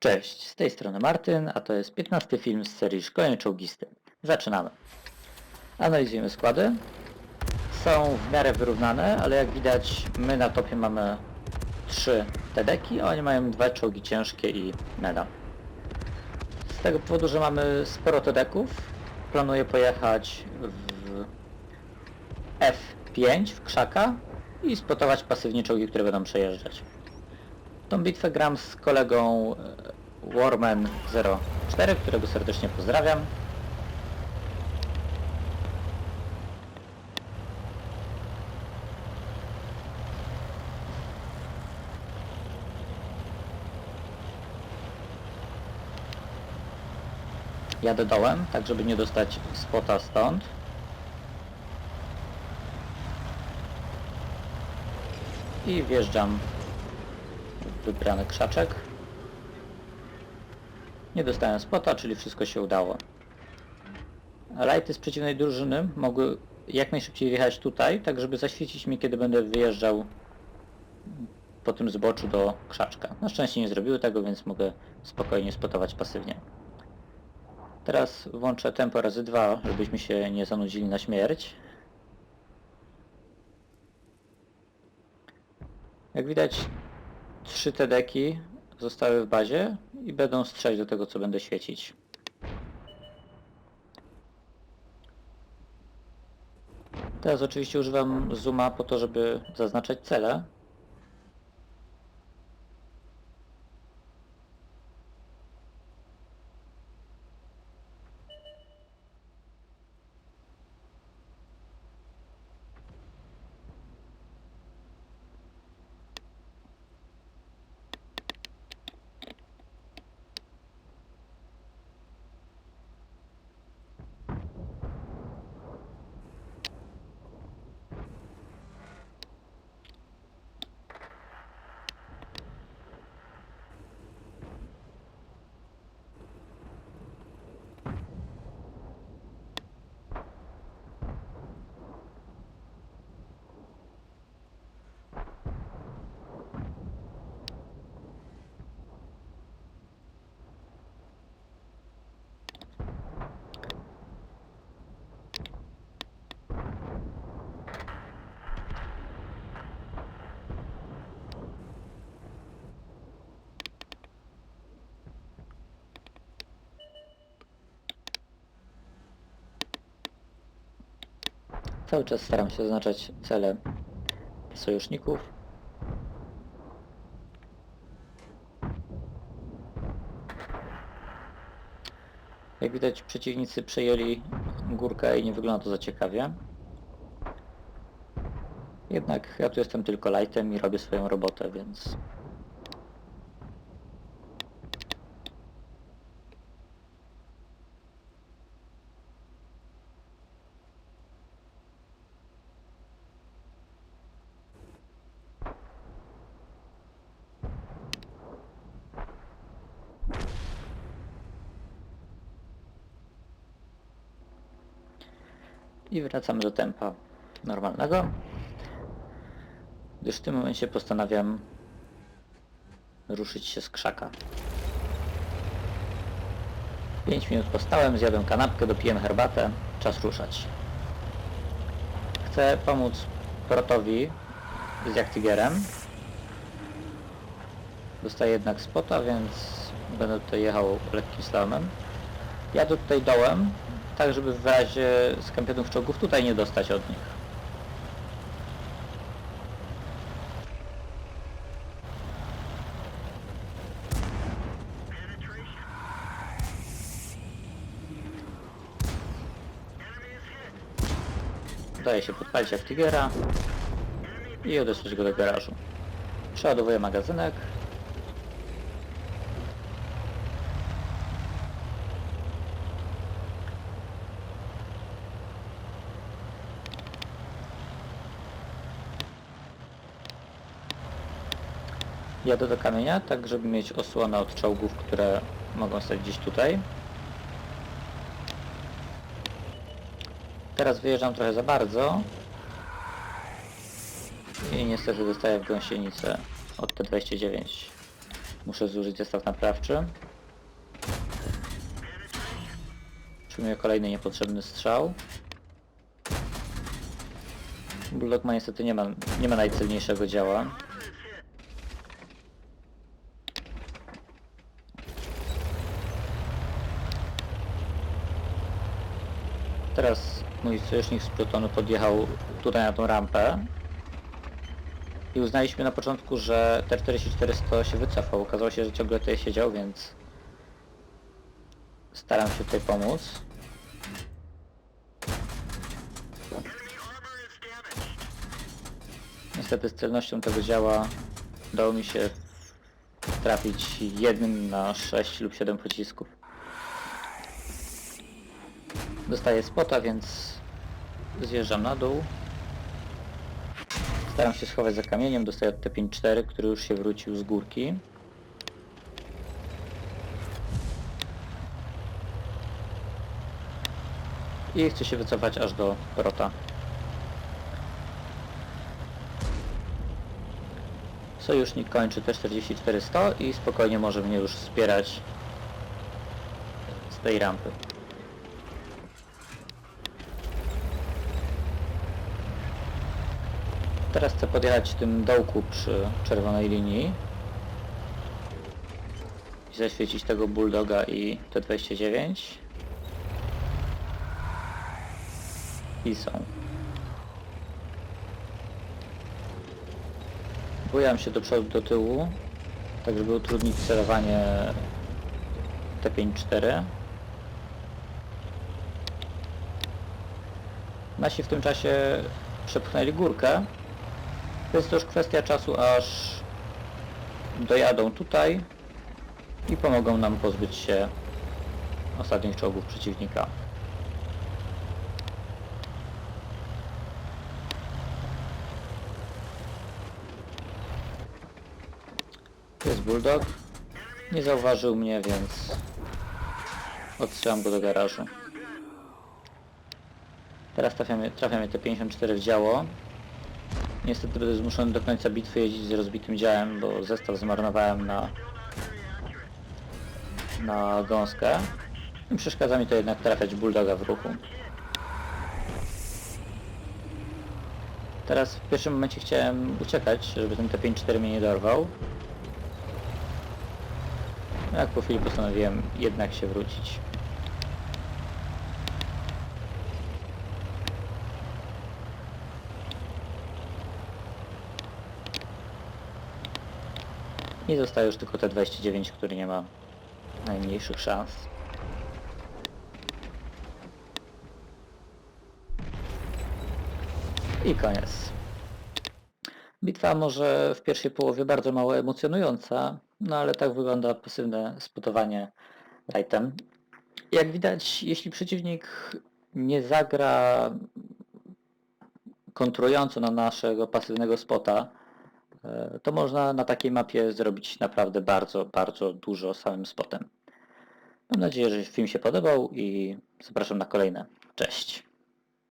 Cześć, z tej strony Martyn, a to jest 15 film z serii Szkolenie Czołgisty. Zaczynamy. Analizujemy składy. Są w miarę wyrównane, ale jak widać my na topie mamy 3 TDki, a oni mają dwa czołgi ciężkie i meda. Z tego powodu, że mamy sporo TDków, planuję pojechać w F5 w krzaka i spotować pasywnie czołgi, które będą przejeżdżać. Tą bitwę gram z kolegą e, Warman04, którego serdecznie pozdrawiam. Jadę dołem, tak żeby nie dostać spota stąd. I wjeżdżam wybrany krzaczek. Nie dostałem spota, czyli wszystko się udało. Lighty z przeciwnej drużyny mogły jak najszybciej wjechać tutaj, tak żeby zaświecić mi, kiedy będę wyjeżdżał po tym zboczu do krzaczka. Na szczęście nie zrobiły tego, więc mogę spokojnie spotować pasywnie. Teraz włączę tempo razy dwa, żebyśmy się nie zanudzili na śmierć. Jak widać, trzy TDki zostały w bazie i będą strzelić do tego, co będę świecić. Teraz oczywiście używam zooma po to, żeby zaznaczać cele. Cały czas staram się zaznaczać cele sojuszników. Jak widać przeciwnicy przejęli górkę i nie wygląda to za ciekawie. Jednak ja tu jestem tylko lightem i robię swoją robotę, więc I wracamy do tempa normalnego. Gdyż w tym momencie postanawiam ruszyć się z krzaka. 5 minut postałem, zjadłem kanapkę, dopiłem herbatę, czas ruszać. Chcę pomóc Protowi z Jaktigerem. Dostaję jednak spota, więc będę tutaj jechał lekkim slalomem. Jadę tutaj dołem, tak żeby w razie skampionów czołgów tutaj nie dostać od nich. Udaje się podpalić jak i odesłać go do garażu. Przeładowuję magazynek. Jadę do kamienia, tak żeby mieć osłonę od czołgów, które mogą stać gdzieś tutaj. Teraz wyjeżdżam trochę za bardzo. I niestety dostaję w gąsienicę od T29. Muszę zużyć zestaw naprawczy. Przyjmuję kolejny niepotrzebny strzał. Bulldog ma niestety nie ma, nie ma najcelniejszego działa. Teraz mój sojusznik z Plutonu podjechał tutaj na tą rampę. I uznaliśmy na początku, że T-4400 się wycofał. Okazało się, że ciągle tutaj siedział, więc staram się tutaj pomóc. Niestety z celnością tego działa udało mi się trafić jednym na 6 lub 7 pocisków. Dostaję spota, więc zjeżdżam na dół. Staram się schować za kamieniem, dostaję od T54, który już się wrócił z górki. I chcę się wycofać aż do Rota. Sojusznik kończy T44-100 i spokojnie może mnie już wspierać z tej rampy. Teraz chcę podjechać tym dołku przy czerwonej linii i zaświecić tego Bulldoga i T29 i są. Bujam się do przodu, do tyłu, tak żeby utrudnić celowanie T54. Nasi w tym czasie przepchnęli górkę. Jest to już kwestia czasu, aż dojadą tutaj i pomogą nam pozbyć się ostatnich czołgów przeciwnika. Jest Bulldog. Nie zauważył mnie, więc odsyłam go do garażu. Teraz trafia mnie, trafia mnie te 54 w działo. Niestety będę zmuszony do końca bitwy jeździć z rozbitym działem, bo zestaw zmarnowałem na na gąskę. Przeszkadza mi to jednak trafiać bulldoga w ruchu. Teraz w pierwszym momencie chciałem uciekać, żeby ten T54 mnie nie dorwał. No Jak po chwili postanowiłem jednak się wrócić. I zostaje już tylko T29, który nie ma najmniejszych szans. I koniec. Bitwa może w pierwszej połowie bardzo mało emocjonująca, no ale tak wygląda pasywne spotowanie lightem. Jak widać, jeśli przeciwnik nie zagra kontrująco na naszego pasywnego spota, to można na takiej mapie zrobić naprawdę bardzo, bardzo dużo samym spotem. Mam nadzieję, że film się podobał i zapraszam na kolejne. Cześć!